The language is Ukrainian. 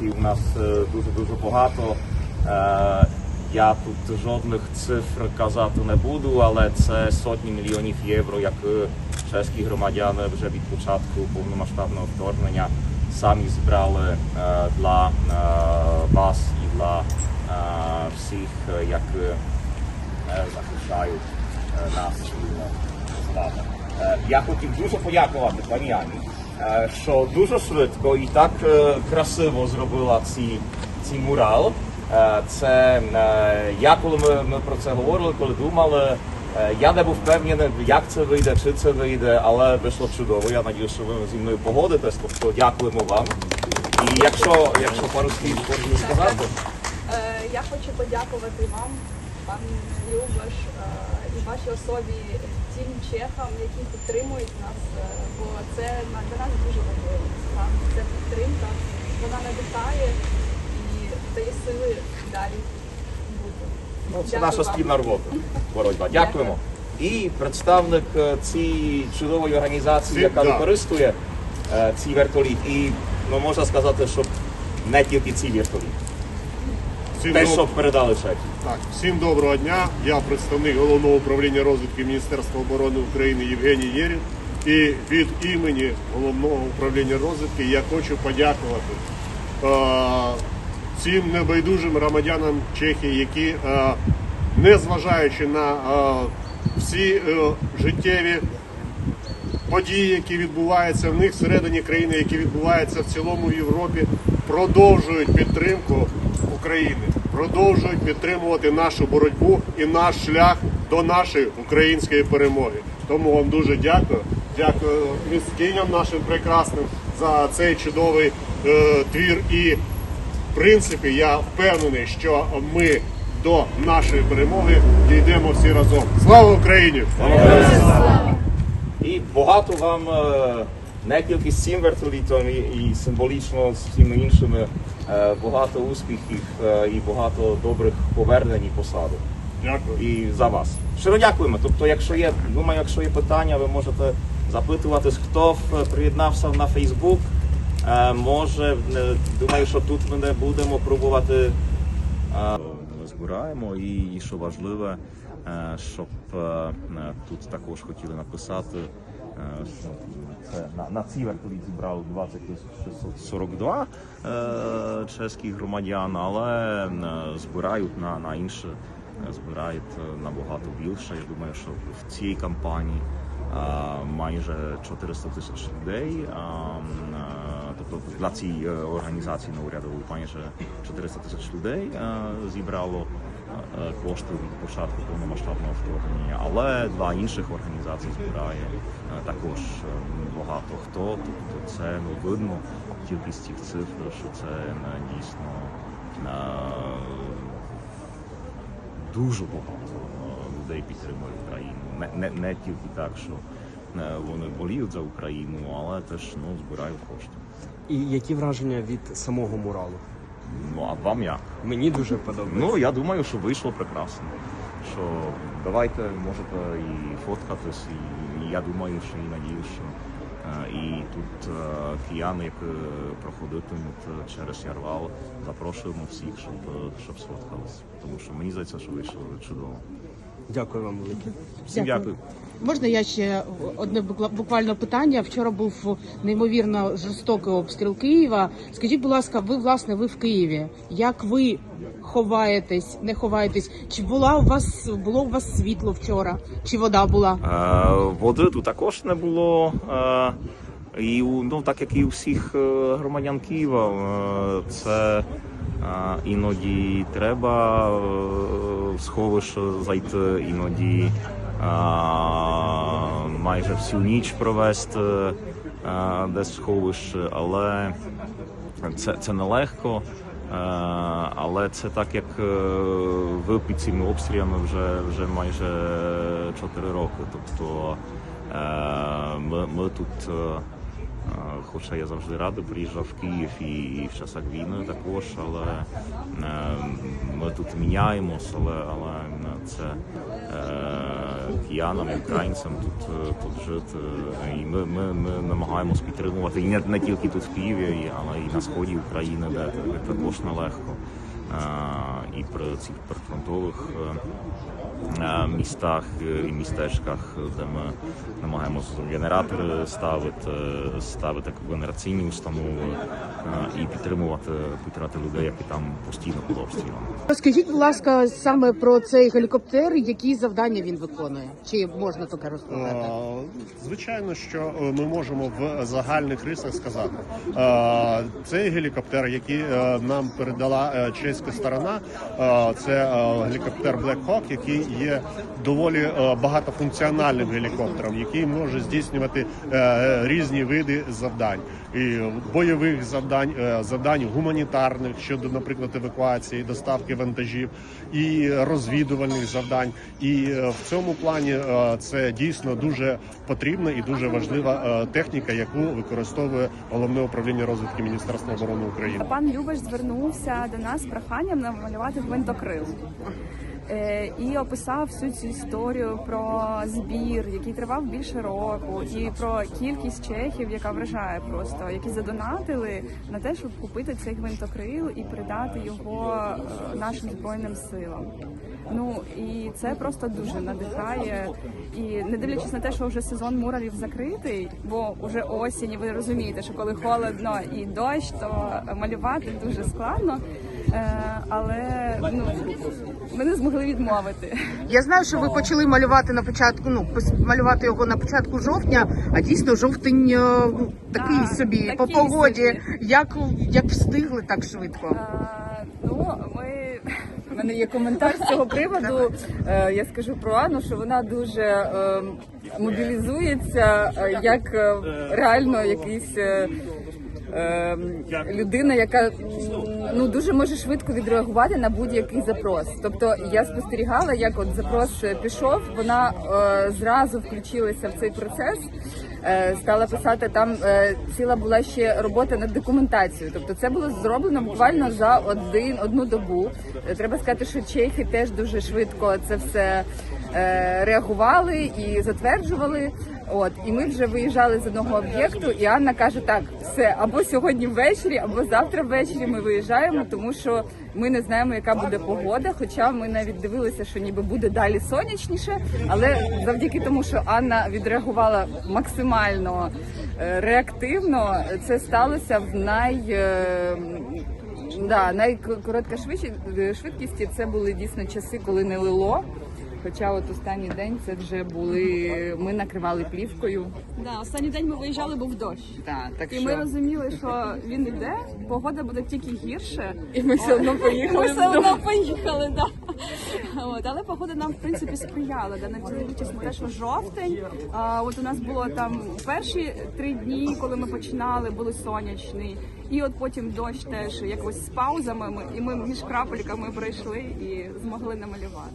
У нас дуже дуже багато. Е, Я тут жодних цифр казати не буду, але це сотні мільйонів євро, як е, чеські громадяни вже від початку повномасштабного вторгнення самі збирали е, для вас і для всіх, як захищають нас Я хотів дуже подякувати пані Ані, що дуже швидко і так е, красиво зробила ці, ці мурал. Е, Це е, я коли ми, ми про це говорили, коли думали. е, Я не був впевнений, як це вийде, чи це вийде, але вийшло чудово. Я надію, що ви зі мною погодитесь. Тобто дякуємо вам. І якщо, якщо пару слів хочете сказати, Е, Я хочу подякувати вам, пан Любаш, е, і вашій особі, тим чехам, які підтримують нас, е, бо це для нас дуже важливо. Ця підтримка, вона надихає і дає сили далі бути. Ну, це Дякую наша спільна робота. Боротьба. Дякуємо. І представник е, цієї чудової організації, яка використовує е, ці вертоліт. І ну, можна сказати, що не тільки ці вертоліт. Всім, Те, доб- що передали Чехії. так, всім доброго дня. Я представник головного управління розвідки Міністерства оборони України Євгеній Єрін. І від імені головного управління розвідки я хочу подякувати е, цим небайдужим громадянам Чехії, які, е, незважаючи на е, всі е, життєві події, які відбуваються в них всередині країни, які відбуваються в цілому в Європі, продовжують підтримку України, продовжують підтримувати нашу боротьбу і наш шлях до нашої української перемоги. Тому вам дуже дякую. Дякую міськиням нашим прекрасним за цей чудовий е, твір. І в принципі я впевнений, що ми до нашої перемоги дійдемо всі разом. Слава Україні! І багато вам е, не тільки з цим вертолітом, і, і символічно з всіми іншими е, багато успіхів е, і багато добрих повернень і посадок. Дякую. і за вас. Щиро дякуємо. Тобто, якщо є, думаю, якщо є питання, ви можете запитуватись, хто приєднався на Фейсбук. Е, Може, думаю, що тут ми не будемо пробувати. е, Ми збираємо і, і що важливе, е, щоб тут також хотіли написати. Е, Це на, на цій вертоліт зібрали 20 642 е, чеських громадян, але е, збирають на, на інше е, збирають набагато більше. Я думаю, що в цій кампанії майже 400 тисяч людей. Тобто для цієї організації неурядової майже 400 тисяч людей зібрало е, кошти від початку повномасштабного вторгнення, але для інших організацій збирає е, також е, багато хто. Тобто це ну, видно з цих цифр, що це дійсно дуже багато людей підтримує Україну. Не, не, не тільки так, що вони боліють за Україну, але теж ну, збирають кошти. І які враження від самого муралу? Ну а вам як? Мені дуже подобається. Ну я думаю, що вийшло прекрасно. Що давайте можете і фоткатись, і, я думаю, що і надію, що е, і тут е, кияни, які проходитимуть е, через Ярвал, запрошуємо всіх, щоб, щоб сфоткались. Тому що мені здається, що вийшло чудово. Дякую вам велике. Всім дякую. Можна я ще одне буквально питання? Вчора був неймовірно жорстокий обстріл Києва. Скажіть, будь ласка, ви власне ви в Києві? Як ви ховаєтесь, не ховаєтесь? Чи була у вас було у вас світло вчора? Чи вода була? Е, Води тут також не було. е, І ну, так як і у всіх е, громадян Києва, е, це іноді треба е, в сховище зайти, іноді майже всю ніч провести е, десь в сховище, але це, це нелегко. Е, Але це так як ви під цими обстрілями вже, вже майже 4 роки. Тобто ми, ми тут, хоча я завжди радий, приїжджав в Київ і, в часах війни також, але е, ми тут міняємось, але, але це е, киянам, і українцям тут, е, тут жити. І ми, ми, ми намагаємось підтримувати і не, не тільки тут в Києві, але і на сході України, де також нелегко. Е, І при цих прифронтових е, е, містах і містечках, де ми намагаємося генератори ставити, ставити генераційні установи е, і підтримувати, підтримувати людей, які там постійно під обстрілом. Розкажіть, будь ласка, саме про цей гелікоптер, які завдання він виконує? Чи можна таке розповідати? Е, Звичайно, що е, ми можемо в загальних рисах сказати. Е, Цей гелікоптер, який е, нам передала е, чеська сторона, е, це е, гелікоптер Black Hawk, який є доволі е, багатофункціональним гелікоптером, який може здійснювати е, різні види завдань і бойових завдань, е, завдань гуманітарних щодо, наприклад, евакуації, доставки вантажів і розвідувальних завдань. І е, в цьому плані е, це дійсно дуже потрібна і дуже важлива техніка, яку використовує головне управління розвитку Міністерства оборони України. Пан Любаш звернувся до нас з проханням намалювати гвинтокрил. Е, І описав всю цю історію про збір, який тривав більше року, і про кількість чехів, яка вражає просто, які задонатили на те, щоб купити цей гвинтокрил і передати його е, нашим збройним силам. Ну і це просто дуже надихає. І не дивлячись на те, що вже сезон муралів закритий, бо вже осінь, і ви розумієте, що коли холодно і дощ, то малювати дуже складно. Е, але ну ми не змогли відмовити. Я знаю, що ви почали малювати на початку. Ну малювати його на початку жовтня, а дійсно жовтень е, ну, такий да, собі по погоді. собі. Як як встигли так швидко? А, ну ми У мене є коментар з цього приводу. Е, Я скажу про Анну, що вона дуже е, мобілізується е, як реально якийсь. Людина, яка ну дуже може швидко відреагувати на будь-який запрос. Тобто я спостерігала, як от запрос пішов, вона зразу включилася в цей процес, стала писати там. Е, ціла була ще робота над документацією. Тобто, це було зроблено буквально за один одну добу. Е, Треба сказати, що чехи теж дуже швидко це все е, реагували і затверджували. От і ми вже виїжджали з одного об'єкту, і Анна каже: так, все або сьогодні ввечері, або завтра ввечері ми виїжджаємо, тому що ми не знаємо, яка буде погода. Хоча ми навіть дивилися, що ніби буде далі сонячніше, але завдяки тому, що Анна відреагувала максимально е, реактивно, це сталося в най. е, Да, найкоротка швидкість, це були дійсно часи, коли не лило. Хоча от останній день це вже були. Ми накривали плівкою. Да, останній день ми виїжджали, був дощ. Да, так І що... ми розуміли, що він іде, погода буде тільки гірше. І ми все одно поїхали. Ми все одно поїхали, да. От, але погода нам в принципі сприяла, да, не дивлячись на те, що жовтень. А, от у нас було там перші три дні, коли ми починали, були сонячні. І от потім дощ теж якось з паузами. Ми, і ми між крапельками пройшли і змогли намалювати.